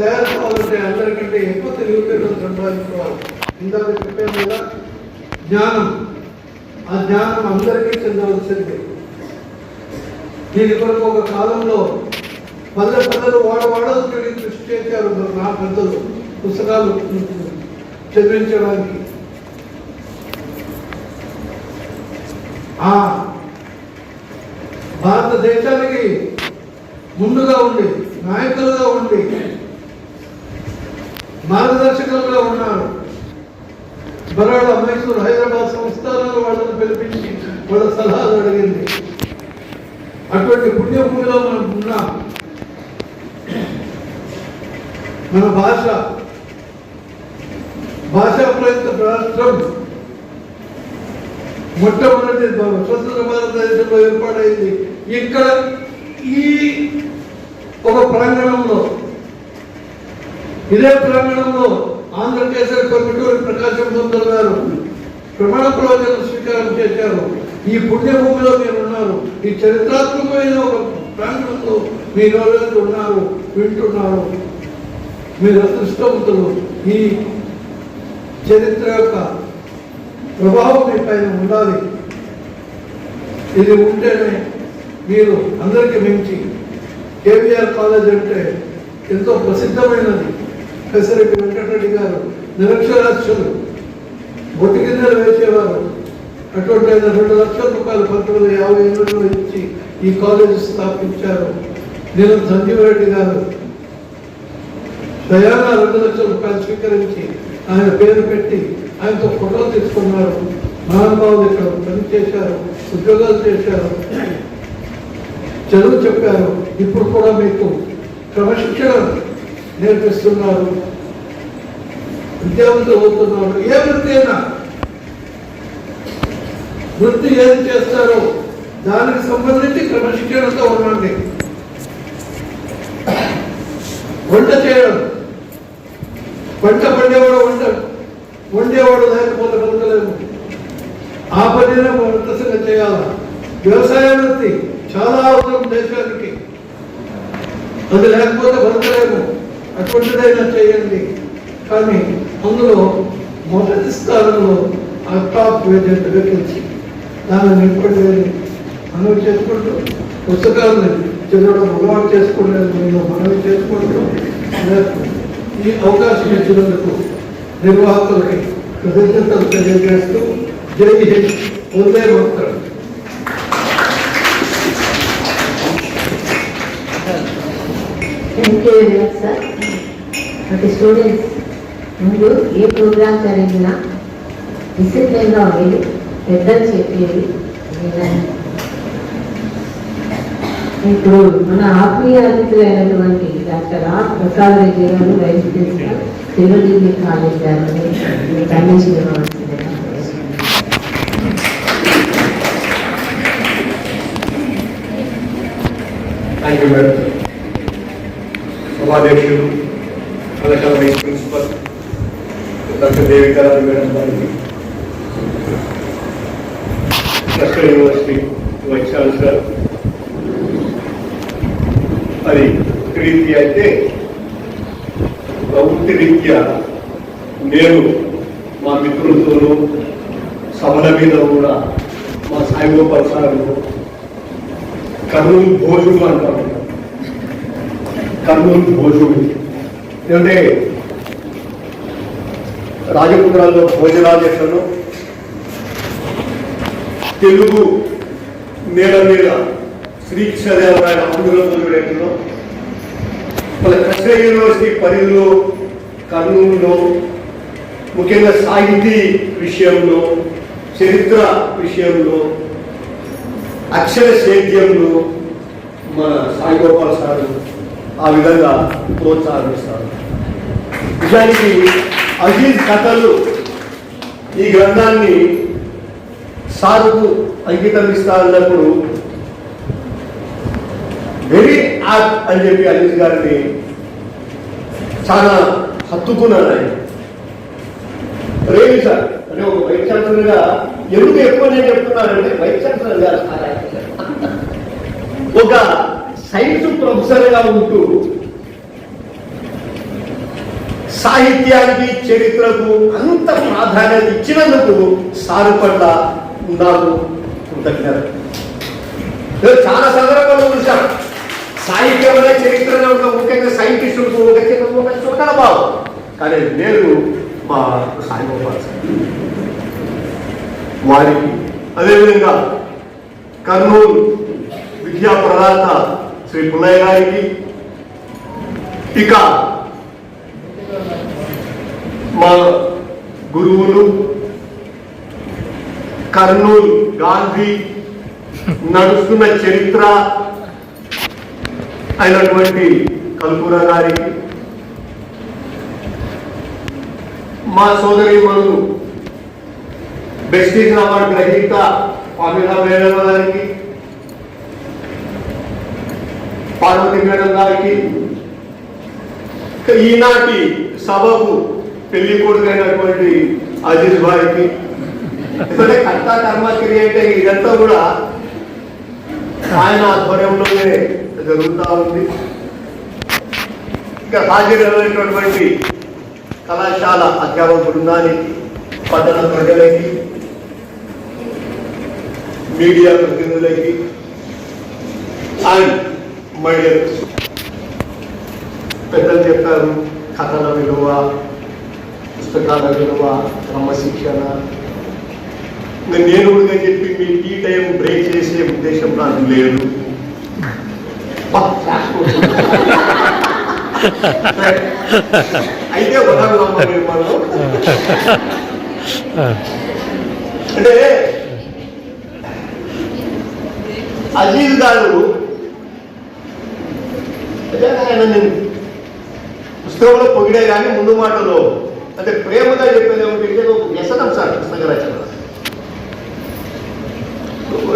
తయారు అందరికంటే ఎక్కువ తెలివితేటలు సంపాదించుకోవాలి. ఇందాక చెప్పాను కదా జ్ఞానం. ఆ జ్ఞానం అందరికీ చెందవలసింది. దీని కొరకు ఒక కాలంలో పల్లె పల్లెలు వాడవాడలు తిరిగి కృషి చేశారు నా పెద్దలు. పుస్తకాలు చదివించడానికి. ఆ భారతదేశానికి ముందుగా ఉండి నాయకులుగా ఉండి మార్గదర్శకులుగా ఉన్నారు. బరోడా మైసూర్ హైదరాబాద్ సంస్థానాలు వాళ్ళని పిలిపించి వాళ్ళ సలహాలు అడిగింది. అటువంటి పుణ్యభూమిలో మనం ఉన్నాం మన భాష భాషా ప్రయత్న రాష్ట్రం మొట్టమొదటి స్వతంత్ర భారతదేశంలో ఏర్పాటైంది. ఇక్కడ ఈ ఒక ప్రాంగణంలో ఇదే ప్రాంగణంలో ఆంధ్రకేసరి కొమ్మటూరి ప్రకాశం సుందర్ గారు ప్రమాణ ప్రవచనం స్వీకారం చేశారు. ఈ పుణ్యభూమిలో మీరు ఉన్నారు ఈ చరిత్రాత్మకమైన ఒక ప్రాంగణంలో మీరు ఉన్నారు వింటున్నారు మీరు అదృష్టవంతులు ఈ చరిత్ర యొక్క ప్రభావం మీ పైన ఉండాలి. ఇది ఉంటేనే మీరు అందరికీ మించి కేవీఆర్ కాలేజ్ అంటే ఎంతో ప్రసిద్ధమైనది. పెసరెడ్డి వెంకటరెడ్డి గారు నిరక్షరాస్యులు బొట్టు కిందలు వేసేవారు. అటువంటి ఆయన రెండు లక్షల రూపాయలు పంతొమ్మిది వందల యాభై ఏళ్ళలో ఇచ్చి ఈ కాలేజ్ స్థాపించారు నేను సంజీవరెడ్డి గారు. దయాన రెండు లక్షల రూపాయలు స్వీకరించి ఆయన పేరు పెట్టి ఆయనతో ఫోటో తీసుకున్నారు. మహానుభావులు ఇక్కడ పనిచేశారు ఉద్యోగాలు చేశారు. చదువు చెప్పారు. ఇప్పుడు కూడా మీకు క్రమశిక్షణ నేర్పిస్తున్నారు. విద్యావంతులు అవుతున్నారు. ఏ వృత్తి అయినా వృత్తి ఏది చేస్తారో దానికి సంబంధించి క్రమశిక్షణతో ఉండండి. వంట చేయడం పంట పండేవాడు వంట వండేవాడు లేకపోతే బతకలేము ఆ పనినే వంటసంగా చేయాలి? వ్యవసాయ వృత్తి చాలా అవసరం దేశానికి. అది లేకపోతే బతకలేము. అటువంటిదైనా చేయండి కానీ అందులో మొదటి స్థానంలో ఆ టాప్ ఏజెంట్ గెలిచి దాన్ని నింపడి మనవి చేసుకుంటూ పుస్తకాలను చదవడం అలవాటు చేసుకోవడానికి నేను మనవి చేసుకుంటూ ఈ అవకాశం ఇచ్చినందుకు నిర్వాహకులకి కృతజ్ఞతలు తెలియజేస్తూ జై హింద్ వందే మాత్రం Thank you, sir. ప్రతి స్టూడెంట్స్ ముందు ఏ ప్రోగ్రామ్ జరిగినా డిసిప్లిన్గా ఉండేది పెద్దలు చెప్పేది ఇప్పుడు మన ఆత్మీయ అతిథులైనటువంటి డాక్టర్ ఆర్ ప్రసాద్ రెడ్డి గారు వైస్ ప్రిన్సిపల్ తిరుమల కాలేజ్ గారిని మీకు అందించవలసిందిగా థ్యాంక్ యూ మేడం సభాధ్యక్షులు కళాశాల vice principal doctor Devikarao madam గారికి లష్కర్ యూనివర్సిటీ వైస్ ఛాన్సలర్. అది వృత్తి అయితే ప్రవృత్తి రీత్యా నేను మా మిత్రులతోనూ సభల మీద కూడా మా సాయిగోపాల్ సార్ కర్నూలు భోజుడు అంటారు. కర్నూలు భోజుడు. ఏమంటే రాజపుత్రాల్లో భోజరాజేశ్వరం తెలుగు నేల మీద శ్రీకృష్ణదేవరాయల అందులో ఆంధ్ర వాళ్ళ మన కృష్ణ యూనివర్సిటీ పరిధిలో కర్నూలులో ముఖ్యంగా సాహితీ విషయంలో చరిత్ర విషయంలో అక్షర సేద్యంలో మన సాయిగోపాల్ సార్ ఆ విధంగా ప్రోత్సాహిస్తారు నిజానికి అజీజ్ కథలు ఈ గ్రంథాన్ని సారుకు అంకితం ఇస్తా అన్నప్పుడు వెరీ యాప్ అని చెప్పి అజీజ్ గారిని చాలా హత్తుకున్నాను ఆయన. రేవి సార్ అంటే ఒక వైస్ ఛాన్సలర్గా ఎందుకు ఎక్కువ నేను చెప్తున్నానంటే వైస్ ఛాన్సలర్ గారు ఒక సైన్స్ ప్రొఫెసర్గా ఉంటూ సాహిత్యానికి చరిత్రకు అంత ప్రాధాన్యత ఇచ్చినందుకు సారు పట్ల నాకు కృతజ్ఞత. చాలా సందర్భాలు చూశాను. సాహిత్యంలో చరిత్రలో ఉన్న ముఖ్యంగా సైంటిస్టులకు ఒక చిన్న ఒక చుట్టల బాబు కానీ నేను మా సాయిబాబా వారికి అదేవిధంగా కర్నూలు విద్యా ప్రదాత శ్రీ పుల్లయ్య గారికి ఇక మా గురువులు కర్నూలు గాంధీ నడుస్తున్న చరిత్ర అయినటువంటి కల్పుర గారికి మా సోదరి మను బెస్టీస్ అవార్డు గ్రహీత పామిలా మేడం గారికి పార్వతి మేడం గారికి ఈనాటి సభకు పెళ్ళి కొడుకైనటువంటి అజీజ్ భాయ్కి. ఎందుకంటే కర్త కర్మ క్రియ అంటే ఇదంతా కూడా ఆయన ఆధ్వర్యంలోనే జరుగుతూ ఉంది. ఇక హాజరైనటువంటి కళాశాల అధ్యాపక బృందానికి పట్టణ ప్రజలకి మీడియా ప్రతినిధులకి అండ్ మైడియర్ పెద్దలు చెప్పారు కథల విలువ పుస్తకాల విలువ క్రమశిక్షణ. ఇంకా నేను చెప్పి మీ టీ టైం బ్రేక్ చేసే ఉద్దేశం నాకు లేదు. అయితే వదలమ్మ అంటే అజీజ్ గారు ఆయన నేను పుస్తకంలో పొగిడే కానీ ముందు మాటలో అంటే ప్రేమగా చెప్పేది ఏమిటంటే ఒక వ్యసనం సార్ పుస్తక రచన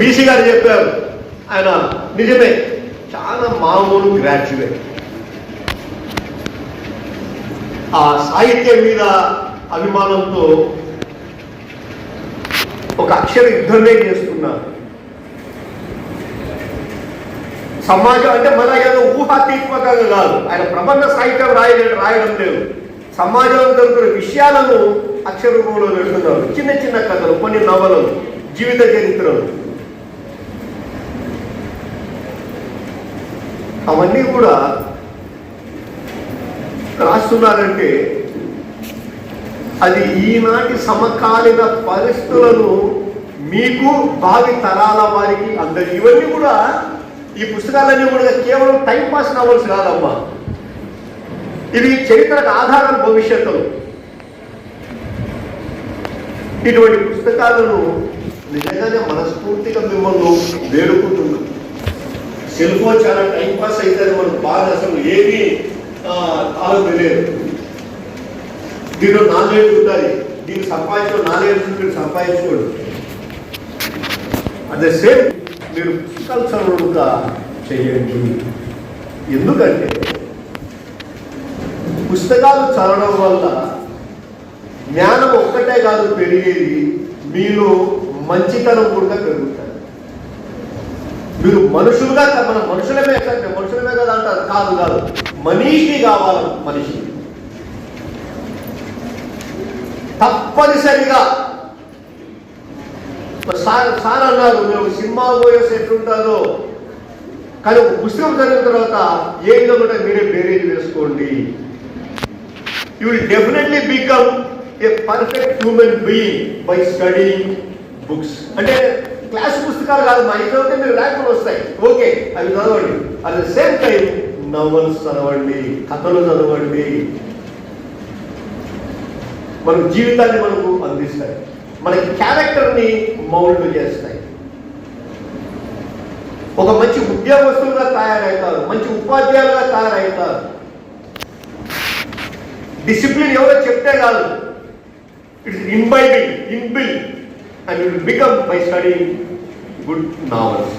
బీసీ గారు చెప్పారు ఆయన నిజమే చాలా మామూలు గ్రాడ్యుయేట్. ఆ సాహిత్యం మీద అభిమానంతో ఒక అక్షర యుద్ధమే చేస్తున్నారు. సమాజం అంటే మన ఏదో ఊహాతీత్మకంగా కాదు. ఆయన ప్రబంధ సాహిత్యం రాయలేదు రాయడం లేదు. సమాజంలో జరుగుతున్న విషయాలను అక్షర రూపంలో పెడుతున్నారు చిన్న చిన్న కథలు కొన్ని నవలలు జీవిత చరిత్రలు. అవన్నీ కూడా రాస్తున్నారంటే అది ఈనాటి సమకాలీన పరిస్థితులను మీకు భావి తరాల వారికి అందరి ఇవన్నీ కూడా ఈ పుస్తకాలన్నీ కూడా కేవలం టైం పాస్ నవల్స్ కాదమ్మా. ఇవి చరిత్రకు ఆధారం భవిష్యత్తులో ఇటువంటి పుస్తకాలను నిజంగానే మనస్ఫూర్తిగా మిమ్మల్ని వేడుకుంటున్నాం. సెల్ ఫోన్ చాలా టైం పాస్ అయితే మనకు బాగా అసలు ఏమీ ఆ, లేదు తెలియదు. దీనిలో నాలెడ్జ్ ఉంటుంది దీన్ని సంపాదించడం నాలెడ్జ్ సంపాదించుకోడు. సంపాదించుకోండి అట్ ద సేమ్ మీరు పుస్తకాలు చేయండి. ఎందుకంటే పుస్తకాలు చదవడం వల్ల జ్ఞానం ఒక్కటే కాదు పెరిగేది మీలో మంచితనం కూడా పెరుగుతుంది. మీరు మనుషులుగా మన మనుషులమే కంటే మనుషులమే కదా అంటారు. కాదు కాదు. మనిషి కావాలి మనిషి. తప్పనిసరిగా సార్ సార్ అన్నారు మేము సినిమా పోయేసి ఎట్లుంటుందో కానీ ఒక పుస్తకం చదివిన తర్వాత ఏ విధంగా మీరే బేరేజ్ వేసుకోండి you will definitely become a perfect human being by studying books అంటే క్లాస్ పుస్తకాలు కాదు మా ఇంట్లో ఉంటే మీరు ర్యాంకులు వస్తాయి. ఓకే అవి చదవండి. At the same time novels చదవండి కథలు చదవండి. మన జీవితాన్ని మనకు అందిస్తాయి. మనకి క్యారెక్టర్ని మౌల్డ్ చేస్తాయి ఒక మంచి ఉద్యోగస్తులుగా తయారవుతారు మంచి ఉపాధ్యాయులుగా తయారవుతారు డిసిప్లిన్ ఎవరో చెప్తే కాదు it's inbuilt inbuilt and will become by study good novels